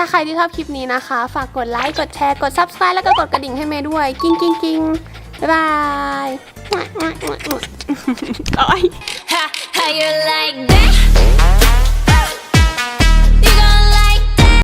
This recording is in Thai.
ถ้าใครที่ชอบคลิปนี้นะคะ ฝากกดไลค์ กดแชร์ กด subscribe แล้วก็กดกระดิ่งให้เมย์ด้วย กิ้งกิ้งกิ้งบ๊ายบายโอ้ย How you like that?